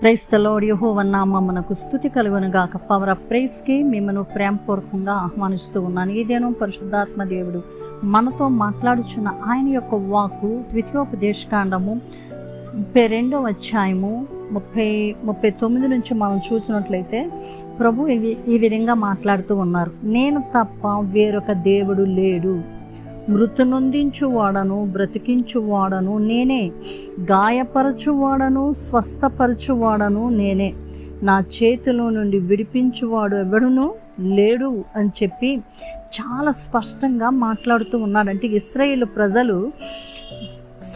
క్రైస్తలోడి యహోవన్నామమ్మనకు స్థుతి కలుగునుగాక. Power of ప్రైస్కి మిమ్మల్ని ప్రేమపూర్వకంగా ఆహ్వానిస్తూ ఉన్నాను. ఇదేనో పరిశుద్ధాత్మ దేవుడు మనతో మాట్లాడుచున్న ఆయన యొక్క వాకు ద్వితీయోపదేశకాండము ముప్పై రెండవ అధ్యాయము ముప్పై ముప్పై తొమ్మిది నుంచి మనం చూసినట్లయితే ప్రభు ఈ విధంగా మాట్లాడుతూ ఉన్నారు. నేను తప్ప వేరొక దేవుడు లేడు. మృతు నొందించువాడను బ్రతికించువాడను నేనే. గాయపరచువాడను స్వస్థపరచువాడను నేనే. నా చేతిలో నుండి విడిపించువాడు ఎవడును లేడు అని చెప్పి చాలా స్పష్టంగా మాట్లాడుతూ ఉన్నాడంటే ఇస్రాయేల్ ప్రజలు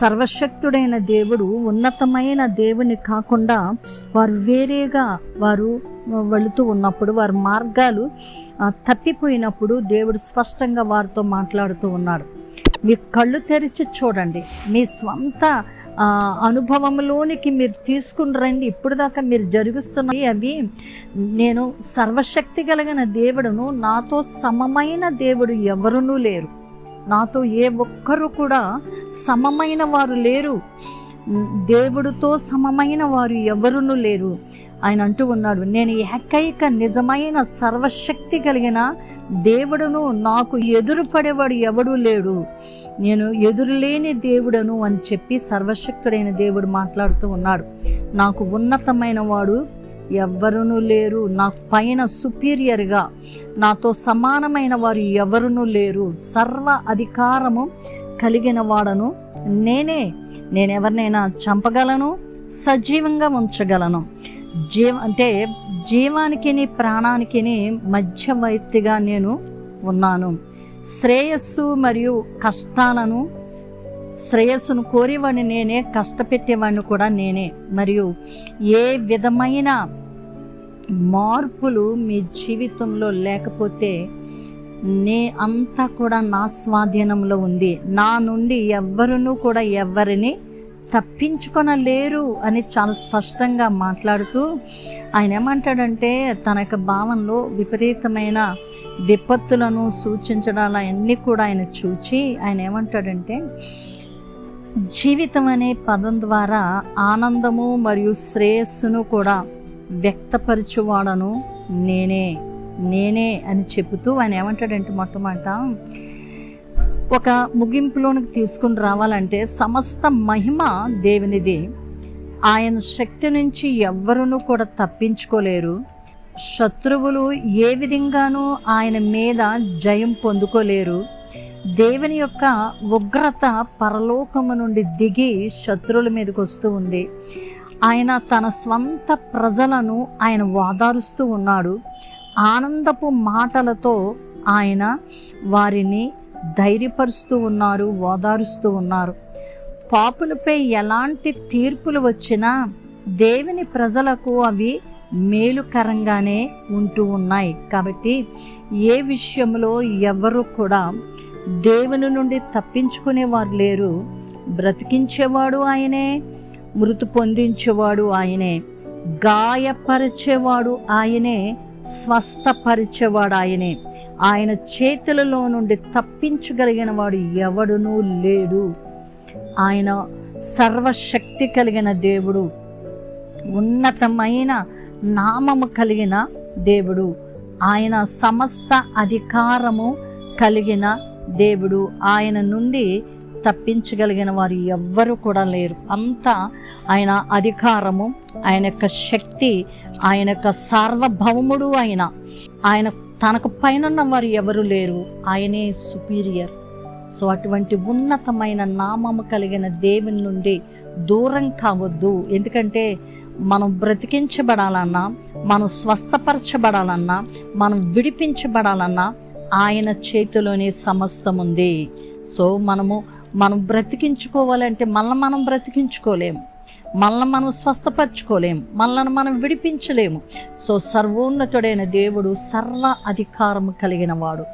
సర్వశక్తుడైన దేవుడు ఉన్నతమైన దేవుని కాకుండా వారు వేరేగా వారు వెళుతూ ఉన్నప్పుడు వారి మార్గాలు తప్పిపోయినప్పుడు దేవుడు స్పష్టంగా వారితో మాట్లాడుతూ ఉన్నాడు. మీ కళ్ళు తెరిచి చూడండి. మీ స్వంత అనుభవంలోనికి మీరు తీసుకుని రండి. ఇప్పుడు దాకా మీరు జరుగుతున్నాయి అవి నేను సర్వశక్తి కలిగిన దేవుడును నాతో సమమైన దేవుడు ఎవరునూ లేరు. నాతో ఏ ఒక్కరు కూడా సమమైన వారు లేరు. దేవుడితో సమమైన వారు ఎవరునూ లేరు. ఆయన అంటూ ఉన్నాడు నేను ఏకైక నిజమైన సర్వశక్తి కలిగిన దేవుడును నాకు ఎదురుపడేవాడు ఎవడూ లేడు. నేను ఎదురులేని దేవుడను అని చెప్పి సర్వశక్తుడైన దేవుడు మాట్లాడుతూ ఉన్నాడు. నాకు ఉన్నతమైన వాడు ఎవ్వరునూ లేరు. నా పైన సుపీరియర్గా నాతో సమానమైన వారు ఎవరునూ లేరు. సర్వ అధికారము కలిగిన వాడను నేనే. నేను ఎవరినైనా చంపగలను సజీవంగా ఉంచగలను. జీవ అంటే జీవానికి ప్రాణానికి మధ్యవర్తిగా నేను ఉన్నాను. శ్రేయస్సు మరియు కష్టాలను శ్రేయస్సును కోరేవాడిని నేనే కష్టపెట్టేవాడిని కూడా నేనే. మరియు ఏ విధమైన మార్పులు మీ జీవితంలో లేకపోతే నే అంతా కూడా నా స్వాధీనంలో ఉంది. నా నుండి ఎవ్వరునూ కూడా ఎవరిని తప్పించుకొనలేరు అని చాలా స్పష్టంగా మాట్లాడుతూ ఆయన ఏమంటాడంటే తన యొక్క భావంలో విపరీతమైన విపత్తులను సూచించడాలు అవన్నీ కూడా ఆయన చూచి ఆయన ఏమంటాడంటే జీవితం అనే పదం ద్వారా ఆనందము మరియు శ్రేయస్సును కూడా వ్యక్తపరచువాడను నేనే నేనే అని చెబుతూ ఆయన ఏమంటాడంటే మొట్టమొదట ఒక ముగింపులోనికి తీసుకుని రావాలంటే సమస్త మహిమ దేవునిది. ఆయన శక్తి నుంచి ఎవ్వరునూ కూడా తప్పించుకోలేరు. శత్రువులు ఏ విధంగానూ ఆయన మీద జయం పొందుకోలేరు. దేవుని యొక్క ఉగ్రత పరలోకము నుండి దిగి శత్రువుల మీదకి వస్తూ ఉంది. ఆయన తన స్వంత ప్రజలను ఆయన వాదారుస్తూ ఉన్నాడు. ఆనందపు మాటలతో ఆయన వారిని ధైర్యపరుస్తూ ఉన్నారు ఓదారుస్తూ ఉన్నారు. పాపులపై ఎలాంటి తీర్పులు వచ్చినా దేవుని ప్రజలకు అవి మేలుకరంగానే ఉంటూ ఉన్నాయి. కాబట్టి ఏ విషయంలో ఎవరు కూడా దేవుని నుండి తప్పించుకునేవారు లేరు. బ్రతికించేవాడు ఆయనే. మృతి పొందించేవాడు ఆయనే. గాయపరిచేవాడు ఆయనే స్వస్థపరిచేవాడు ఆయనే. ఆయన చేతులలో నుండి తప్పించగలిగిన వాడు ఎవడునూ లేడు. ఆయన సర్వశక్తి కలిగిన దేవుడు. ఉన్నతమైన నామము కలిగిన దేవుడు. ఆయన సమస్త అధికారము కలిగిన దేవుడు. ఆయన నుండి తప్పించగలిగిన వారు ఎవ్వరు కూడా లేరు. అంతా ఆయన అధికారము ఆయన యొక్క శక్తి ఆయన యొక్క సార్వభౌముడు ఆయన ఆయన తనకు పైన వారు ఎవరు లేరు? ఆయనే సుపీరియర్. సో అటువంటి ఉన్నతమైన నామము కలిగిన దేవుని నుండి దూరం కావద్దు. ఎందుకంటే మనం బ్రతికించబడాలన్నా మనం స్వస్థపరచబడాలన్నా మనం విడిపించబడాలన్నా ఆయన చేతిలోనే సమస్తం ఉంది సో మనము మనం బ్రతికించుకోవాలంటే మళ్ళీ మనం బ్రతికించుకోలేము మళ్ళీ మనం స్వస్థపరచుకోలేము మనల్ని మనం విడిపించలేము. సో సర్వోన్నతుడైన దేవుడు సర్వ అధికారం కలిగిన వాడు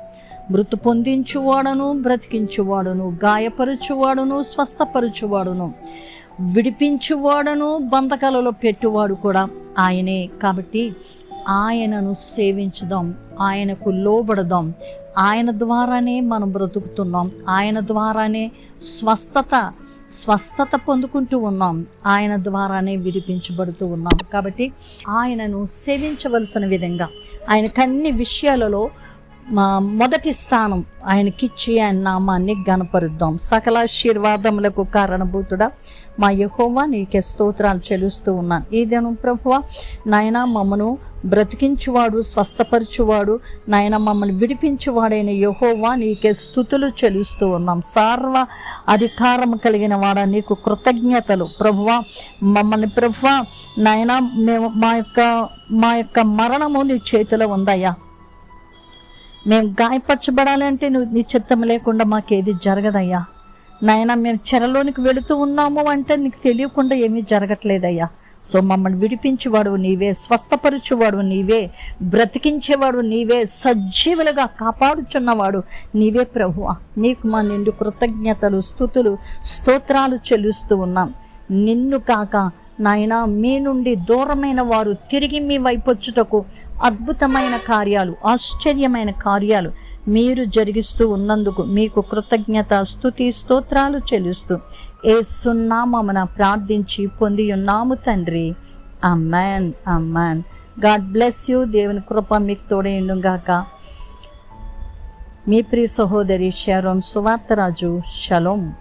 మృతు పొందించువాడును బ్రతికించువాడును గాయపరుచువాడును స్వస్థపరుచువాడును విడిపించువాడును బంధకాలలో పెట్టువాడు కూడా ఆయనే. కాబట్టి ఆయనను సేవించుదాం. ఆయనకు లోబడదాం. ఆయన ద్వారానే మనం బ్రతుకుతున్నాం. ఆయన ద్వారానే స్వస్థత స్వస్థత పొందుకుంటూ ఉన్నాం. ఆయన ద్వారానే విడిపించబడుతూ ఉన్నాం. కాబట్టి ఆయనను సేవించవలసిన విధంగా ఆయనకన్ని విషయాలలో మొదటి స్థానం ఆయనకిచ్చి ఆయన నామాన్ని గనపరుద్దాం సకల ఆశీర్వాదములకు కారణభూతుడా మా యహోవా నీకే స్తోత్రాలు చెల్లిస్తూ ఉన్నాను ఈ దినం ప్రభువ నాయన మమ్మను బ్రతికించువాడు స్వస్థపరచువాడు. నాయన మమ్మల్ని విడిపించువాడైన యహోవా నీకే స్థుతులు చెల్లిస్తూ ఉన్నాం. సర్వ అధికారం కలిగిన వాడ నీకు కృతజ్ఞతలు. ప్రభువ మమ్మల్ని ప్రభువ నాయన మేము మా యొక్క మా యొక్క మరణము నీ చేతిలో ఉందయ్యా. మేము గాయపరచబడాలంటే నువ్వు నీ చిత్తం లేకుండా మాకేది జరగదయ్యా. నాయన మేము చెరలోనికి వెళుతూ ఉన్నాము అంటే నీకు తెలియకుండా ఏమీ జరగట్లేదయ్యా. సో మమ్మల్ని విడిపించేవాడు నీవే స్వస్థపరచువాడు నీవే బ్రతికించేవాడు నీవే సజీవులుగా కాపాడుచున్నవాడు నీవే ప్రభువ. నీకు మా నిండు కృతజ్ఞతలు స్థుతులు స్తోత్రాలు చెల్లిస్తూ ఉన్నాం. నిన్ను కాక నాయన మీ నుండి దూరమైన వారు తిరిగి మీ వైపొచ్చుటకు అద్భుతమైన కార్యాలు ఆశ్చర్యమైన కార్యాలు మీరు జరిగిస్తూ ఉన్నందుకు మీకు కృతజ్ఞత స్థుతి స్తోత్రాలు చెల్లిస్తూ ఏ సున్నామన ప్రార్థించి పొంది ఉన్నాము తండ్రి. Amen amen God bless you. దేవుని కృప మీకు తోడేయుగాక మీ ప్రియ సహోదరి షారోన్ సువార్తరాజు షలోం.